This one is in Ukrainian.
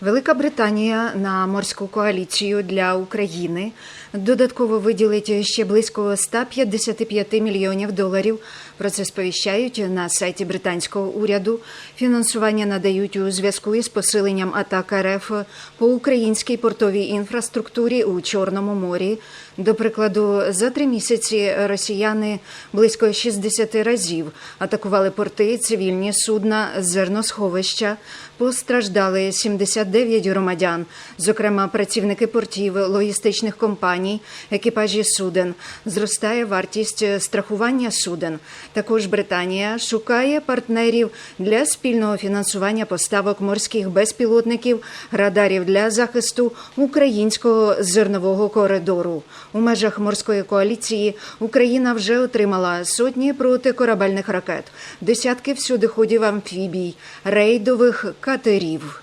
Велика Британія на морську коаліцію для України додатково виділить ще близько 155 мільйонів доларів. Про це сповіщають на сайті британського уряду. Фінансування надають у зв'язку із посиленням атак РФ по українській портовій інфраструктурі у Чорному морі. До прикладу, за три місяці росіяни близько 60 разів атакували порти, цивільні судна, зерносховища. Постраждали 79 громадян, зокрема працівники портів, логістичних компаній, екіпажі суден. Зростає вартість страхування суден. Також Британія шукає партнерів для спільного фінансування поставок морських безпілотників, радарів для захисту українського зернового коридору. У межах морської коаліції Україна вже отримала сотні протикорабельних ракет, десятки всюдиходів амфібій, рейдових катерів.